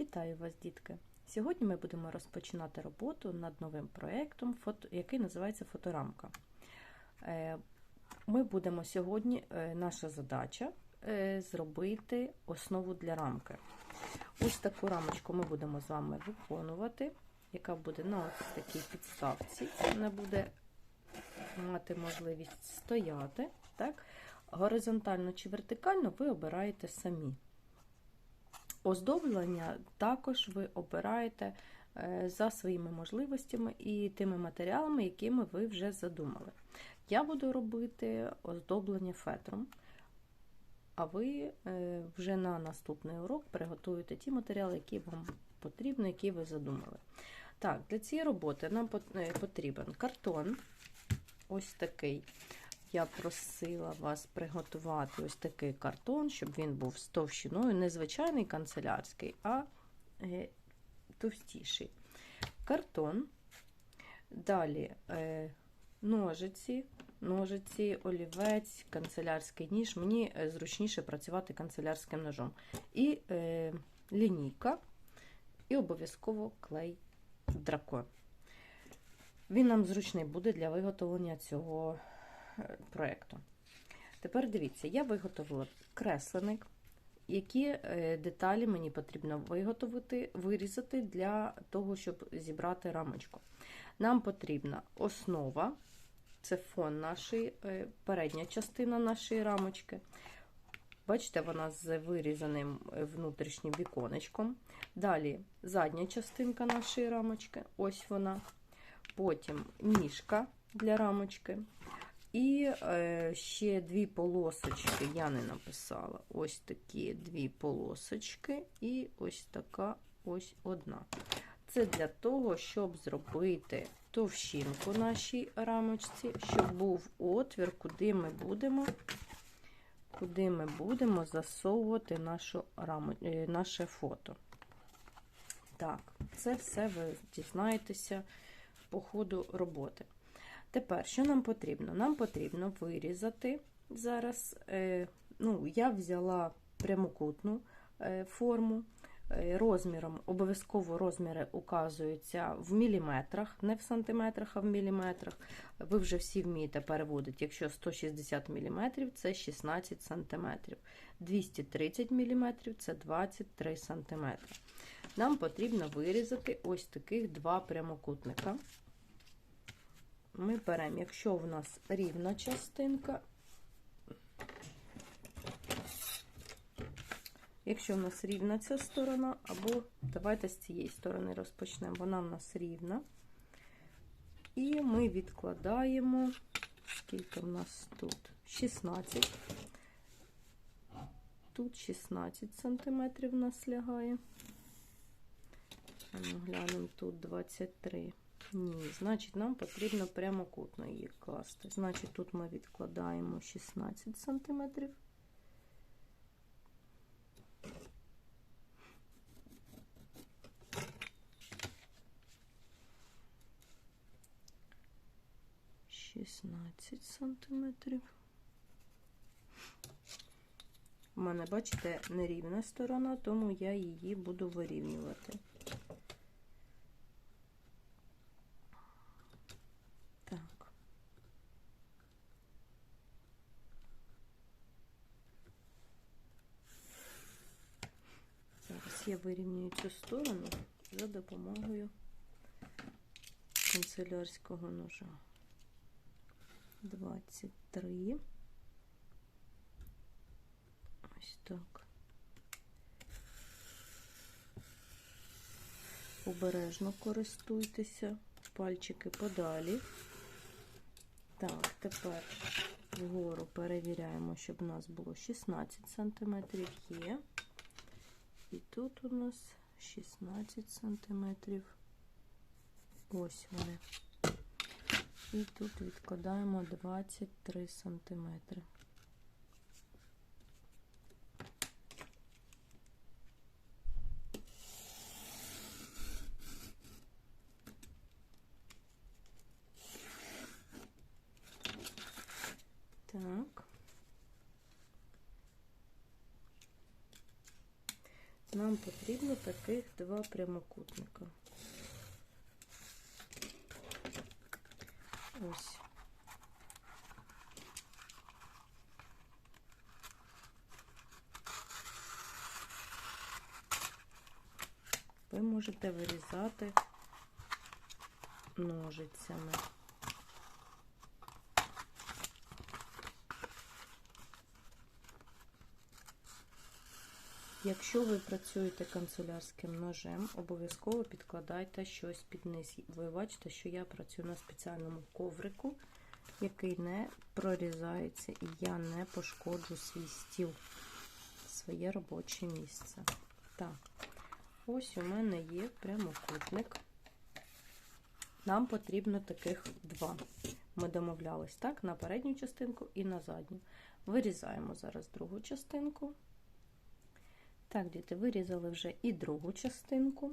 Вітаю вас, дітки! Сьогодні ми будемо розпочинати роботу над новим проєктом, який називається Фоторамка. Е, Ми будемо сьогодні, е, наша задача е, зробити основу для рамки. Ось таку рамочку ми будемо з вами виконувати, яка буде на ось такій підставці. Вона буде мати можливість стояти. Так? Горизонтально чи вертикально ви обираєте самі. Оздоблення також ви обираєте е, за своїми можливостями і тими матеріалами, якими ви вже задумали. Я буду робити оздоблення фетром, а ви е, вже на наступний урок приготуєте ті матеріали, які вам потрібні, які ви задумали. Так, для цієї роботи нам е, потрібен картон, ось такий. Я просила вас приготувати ось такий картон, щоб він був з товщиною, не звичайний канцелярський, а е, товстіший. Картон. Далі е, ножиці, ножиці, олівець, канцелярський ніж. Мені е, зручніше працювати канцелярським ножом. І лінійка, і обов'язково клей дракон. Він нам зручний буде для виготовлення цього проєкту. Тепер дивіться, я виготовила кресленик, які е, деталі мені потрібно виготовити, вирізати для того, щоб зібрати рамочку. Нам потрібна основа, це фон нашої, е, передня частина нашої рамочки. Бачите, вона з вирізаним е, внутрішнім віконечком. Далі задня частинка нашої рамочки, ось вона. Потім ніжка для рамочки. І е, ще дві полосочки я не написала. Ось такі дві полосочки, і ось така ось одна. Це для того, щоб зробити товщинку нашій рамочці, щоб був отвір, куди ми будемо, куди ми будемо засовувати нашу раму, е, наше фото. Так, це все ви дізнаєтеся по ходу роботи. Тепер, що нам потрібно? Нам потрібно вирізати зараз. Е, ну, Я взяла прямокутну е, форму. Е, розміром, обов'язково розміри указуються в міліметрах, не в сантиметрах, а в міліметрах. Ви вже всі вмієте переводити. Якщо 160 мм, це 16 см. 230 мм це 23 см. Нам потрібно вирізати ось таких два прямокутника. Ми беремо, якщо в нас рівна частинка, якщо в нас рівна ця сторона, або давайте з цієї сторони розпочнемо, вона в нас рівна. І ми відкладаємо, скільки в нас тут? 16. Тут 16 сантиметрів у нас лягає. Ну, глянемо, тут 23. Ні, значить, нам потрібно прямокутно її класти. Значить, тут ми відкладаємо 16 сантиметрів. Шістнадцять сантиметрів. У мене, бачите, нерівна сторона, тому я її буду вирівнювати. Так. Зараз я вирівнюю цю сторону за допомогою канцелярського ножа. 23. Ось так. Обережно користуйтеся, пальчики подалі. Так, тепер вгору перевіряємо, щоб у нас було 16 см є. І тут у нас 16 сантиметрів. Ось вони. І тут відкладаємо 23 см. Так. нам потрібно таких два прямокутника. Ось. Ви можете вирізати ножицями. Якщо ви працюєте канцелярським ножем, обов'язково підкладайте щось під низ. Ви бачите, що я працюю на спеціальному коврику, який не прорізається, і я не пошкоджу свій стіл, своє робоче місце. Так, ось у мене є прямокутник. Нам потрібно таких два. Ми домовлялись так, на передню частинку і на задню. Вирізаємо зараз другу частинку. Так, діти, вирізали вже і другу частинку.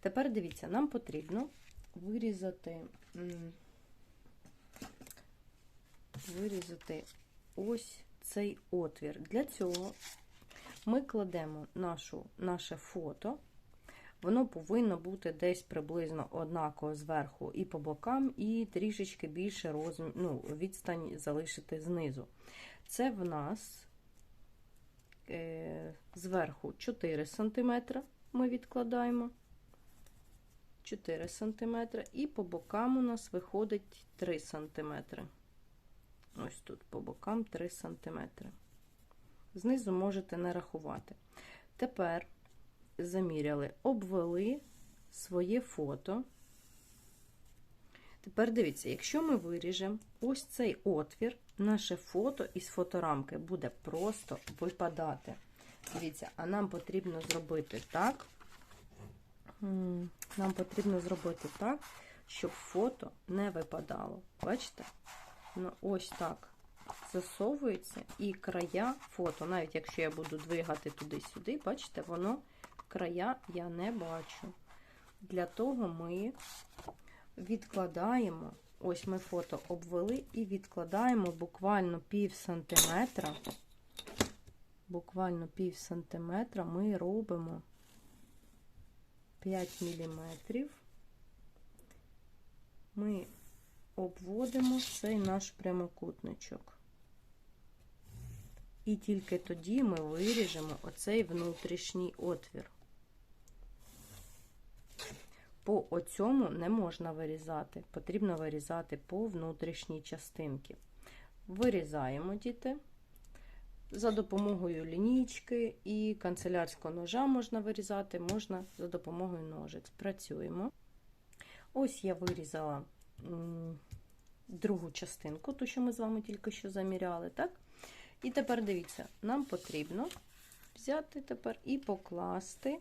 Тепер дивіться, нам потрібно вирізати, вирізати ось цей отвір. Для цього ми кладемо нашу, наше фото. Воно повинно бути десь приблизно однаково зверху і по бокам, і трішечки більше розмір, ну, відстань залишити знизу. Це в нас зверху 4 см ми відкладаємо. 4 см, і по бокам у нас виходить 3 см. Ось тут по бокам 3 см. Знизу можете не рахувати. Тепер заміряли, обвели своє фото. Тепер дивіться, якщо ми виріжемо ось цей отвір, наше фото із фоторамки буде просто випадати. Дивіться, а нам потрібно зробити так. Нам потрібно зробити так, щоб фото не випадало. Бачите? Ну, ось так засовується, і края фото, навіть якщо я буду двигати туди-сюди, бачите, воно края я не бачу. Для того ми відкладаємо, ось ми фото обвели і відкладаємо буквально пів сантиметра, буквально пів сантиметра ми робимо 5 міліметрів. Ми обводимо цей наш прямокутничок. І тільки тоді ми виріжемо оцей внутрішній отвір. По оцьому не можна вирізати, потрібно вирізати по внутрішній частинці. Вирізаємо діти. За допомогою лінійки і канцелярського ножа можна вирізати, можна за допомогою ножиць. Працюємо. Ось я вирізала другу частинку, ту, що ми з вами тільки що заміряли. так? І тепер дивіться, нам потрібно взяти тепер і покласти,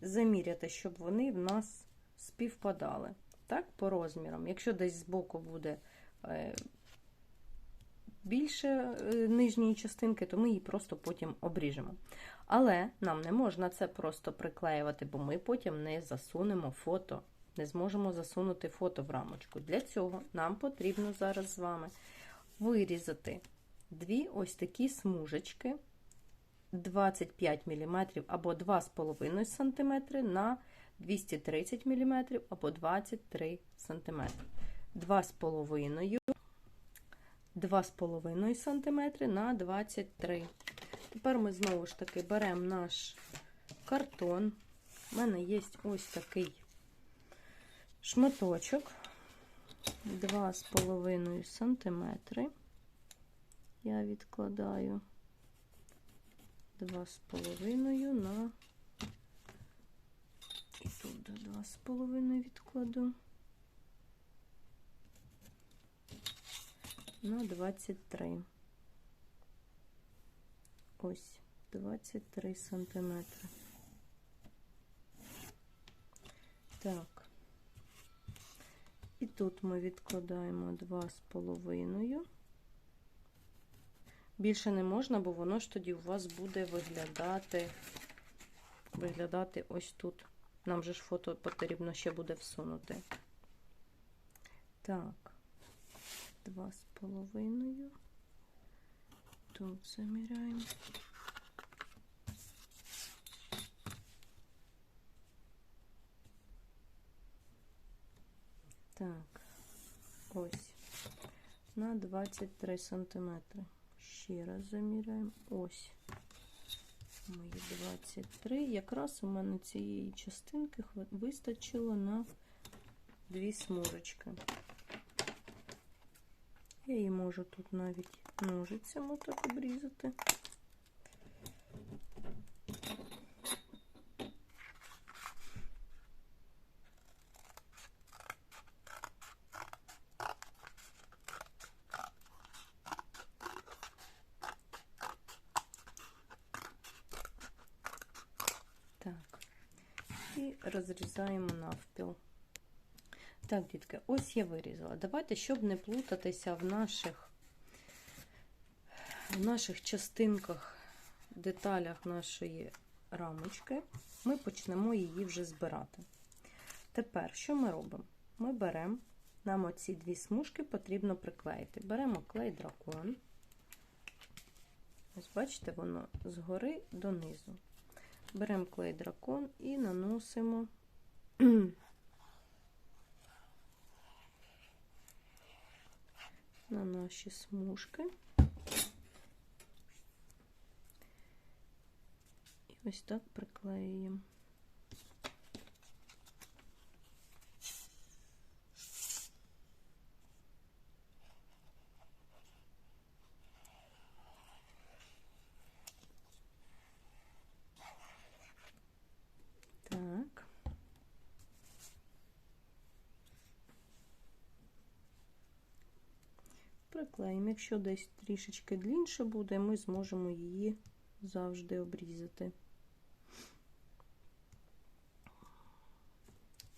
заміряти, щоб вони в нас співпадали. Так, по розмірам. Якщо десь збоку буде е, більше е, нижньої частинки, то ми її просто потім обріжемо. Але нам не можна це просто приклеювати, бо ми потім не засунемо фото, не зможемо засунути фото в рамочку. Для цього нам потрібно зараз з вами вирізати дві ось такі смужечки 25 мм або 2,5 см на 230 мм або 23 см. 2,5 2,5 см на 23 Тепер ми знову ж таки беремо наш картон. У мене є ось такий шматочок 2,5 см я відкладаю два з половиною на два з половиною відкладу на 23. Ось 23 сантиметри. Так. І тут ми відкладаємо два з половиною. Більше не можна, бо воно ж тоді у вас буде виглядати виглядати ось тут. Нам же ж фото потрібно ще буде всунути. Так, два з половиною. Тут заміряємо. Так, ось. На 23 сантиметри. Ще раз заміряємо. Ось. Мої 23. Якраз у мене цієї частинки вистачило на дві смужечки. Я її можу тут навіть ножицями так обрізати. Так. І розрізаємо навпіл. Так, дітки, ось я вирізала. Давайте, щоб не плутатися в наших, в наших частинках, деталях нашої рамочки, ми почнемо її вже збирати. Тепер, що ми робимо? Ми беремо, нам оці дві смужки потрібно приклеїти. Беремо клей дракон. Ось бачите, воно згори донизу. Беремо клей дракон і наносимо на наші смужки. І ось так приклеюємо. Так. Приклеїмо. Якщо десь трішечки длінше буде, ми зможемо її завжди обрізати.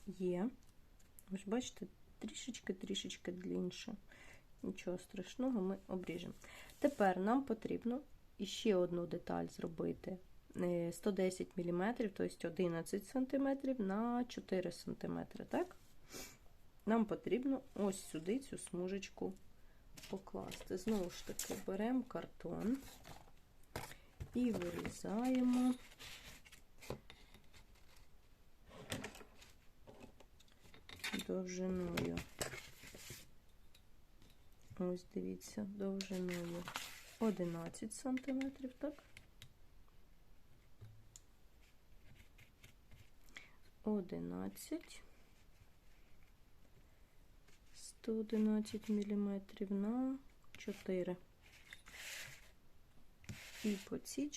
Є. Ось бачите, трішечки-трішечки длінше. Нічого страшного, ми обріжемо. Тепер нам потрібно іще одну деталь зробити. 110 мм, тобто 11 см на 4 см. Так? Нам потрібно ось сюди цю смужечку покласти. Знову ж таки, беремо картон і вирізаємо. Довжиною. Ось дивіться, довжиною 11 см, так? 11 111 мм на 4. І по цій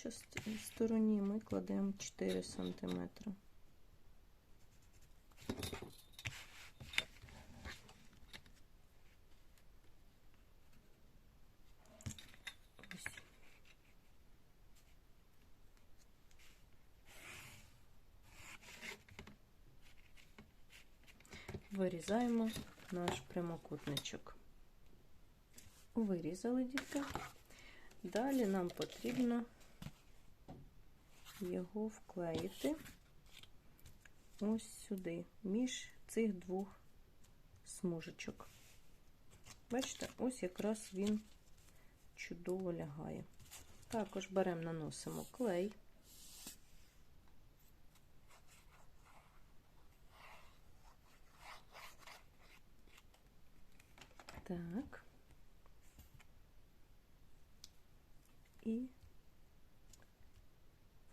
стороні ми кладемо 4 см. Вирізаємо наш прямокутничок. Вирізали дітки. Далі нам потрібно його вклеїти ось сюди, між цих двох смужечок. Бачите, ось якраз він чудово лягає. Також беремо, наносимо клей. Так. І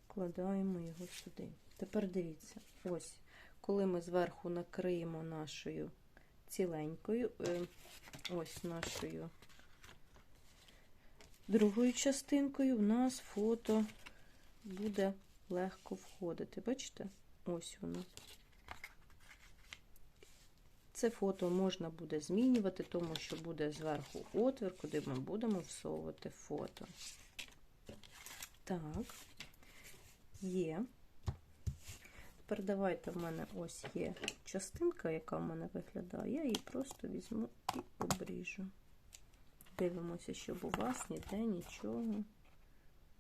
вкладаємо його сюди. Тепер дивіться, ось, коли ми зверху накриємо нашою ціленькою, е, ось нашою другою частинкою, в нас фото буде легко входити. Бачите? Ось воно. Це фото можна буде змінювати, тому що буде зверху отвір, куди ми будемо всовувати фото. Так, є. Тепер давайте в мене ось є частинка, яка в мене виглядає. Я її просто візьму і обріжу. Дивимося, щоб у вас ніде нічого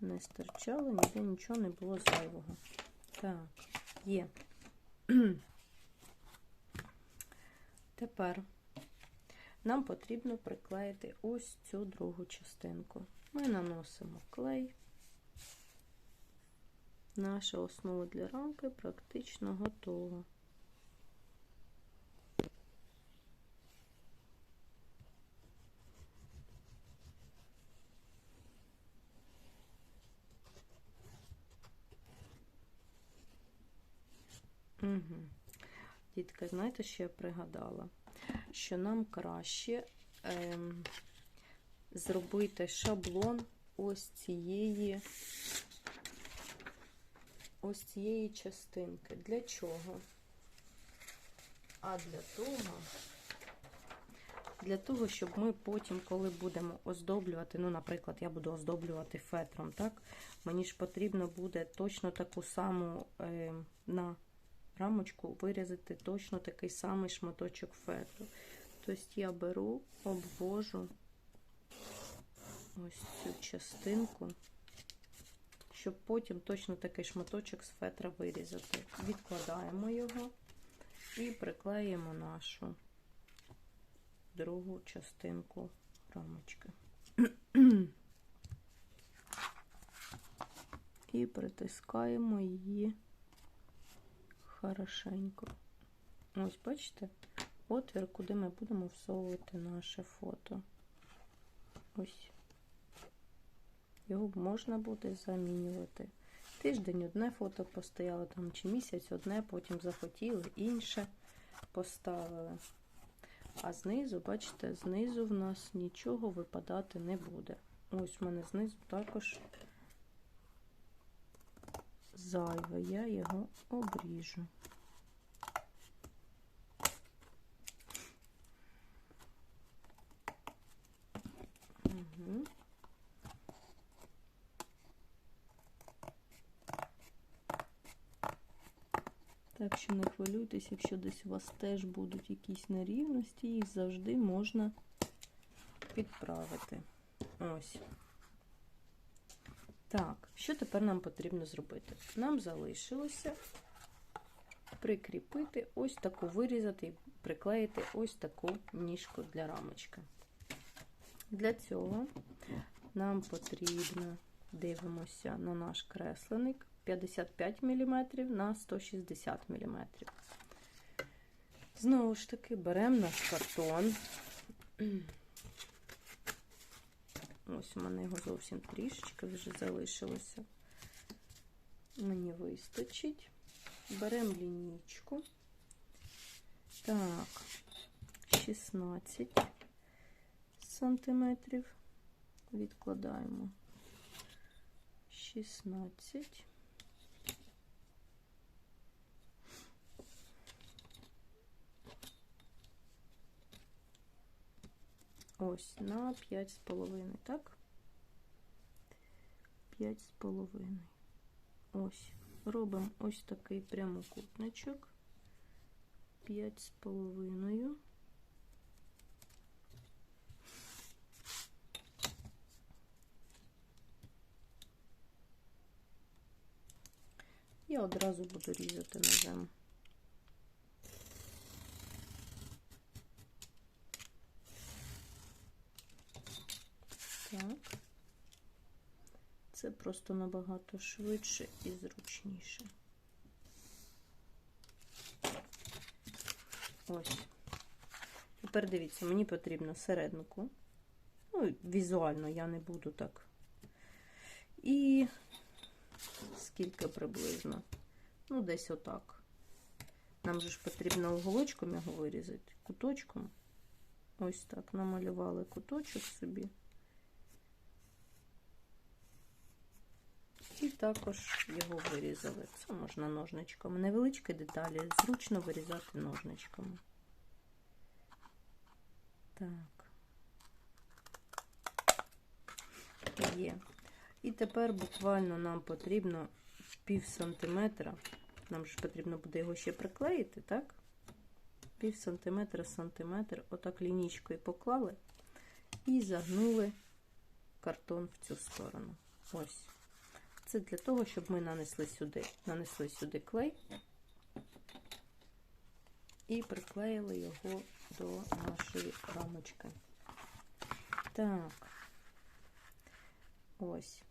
не стирчало, ніде нічого не було зайвого. Так, є. Тепер нам потрібно приклеїти ось цю другу частинку. Ми наносимо клей. Наша основа для рамки практично готова. Угу. Дітка, знаєте, що я пригадала? Що нам краще ем, зробити шаблон ось цієї ось цієї частинки. Для чого? А для того, для того, щоб ми потім, коли будемо оздоблювати, ну, наприклад, я буду оздоблювати фетром, так? Мені ж потрібно буде точно таку саму е, на рамочку вирізати точно такий самий шматочок фетру. Тобто я беру, обвожу ось цю частинку, щоб потім точно такий шматочок з фетра вирізати. Відкладаємо його і приклеїмо нашу другу частинку рамочки. І притискаємо її хорошенько. Ось, бачите, отвір, куди ми будемо всовувати наше фото. Ось. Його можна буде замінювати. Тиждень одне фото постояло там, чи місяць одне, потім захотіли, інше поставили. А знизу, бачите, знизу в нас нічого випадати не буде. Ось у мене знизу також зайве, я його обріжу. Угу. Так що не хвилюйтесь, якщо десь у вас теж будуть якісь нерівності, їх завжди можна підправити. Ось. Так, що тепер нам потрібно зробити? Нам залишилося прикріпити ось таку вирізати і приклеїти ось таку ніжку для рамочки. Для цього нам потрібно, дивимося на наш кресленик 55 мм на 160 мм. Знову ж таки, беремо наш картон. Ось у мене його зовсім трішечки вже залишилося. Мені вистачить. Беремо лінійку. Так, 16 сантиметрів. Відкладаємо 16. Ось на 5,5, так? 5,5. Ось. Робимо ось такий прямокутничок. 5,5. Я одразу буду різати ножем. Так. Це просто набагато швидше і зручніше. Ось. Тепер дивіться, мені потрібно серединку. Ну, візуально я не буду так. І скільки приблизно? Ну, десь отак. Нам же ж потрібно уголочком його вирізати, куточком. Ось так намалювали куточок собі. І також його вирізали. Це можна ножничками. Невеличкі деталі, зручно вирізати ножничками. Так. Є. І тепер буквально нам потрібно пів сантиметра. Нам ж потрібно буде його ще приклеїти, так? Пів сантиметра, сантиметр. Отак лінійкою поклали і загнули картон в цю сторону. Ось. Це для того, щоб ми нанесли сюди, нанесли сюди клей і приклеїли його до нашої рамочки. Так, ось.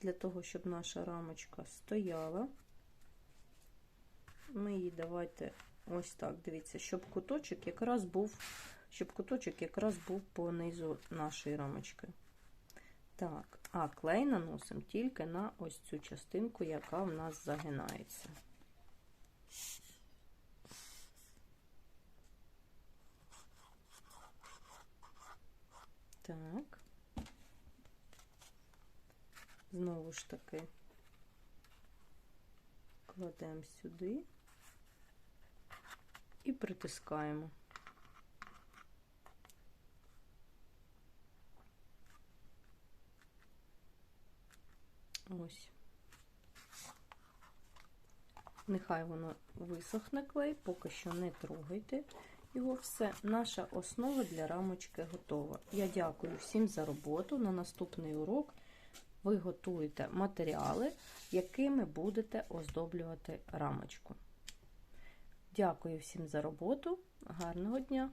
Для того, щоб наша рамочка стояла, ми її давайте ось так, дивіться, щоб куточок якраз був, щоб куточок якраз був по низу нашої рамочки. Так, а клей наносимо тільки на ось цю частинку, яка в нас загинається. Так. Знову ж таки кладемо сюди і притискаємо. Ось. Нехай воно висохне клей, поки що не трогайте його. Все, наша основа для рамочки готова. Я дякую всім за роботу. На наступний урок ви готуєте матеріали, якими будете оздоблювати рамочку. Дякую всім за роботу. Гарного дня!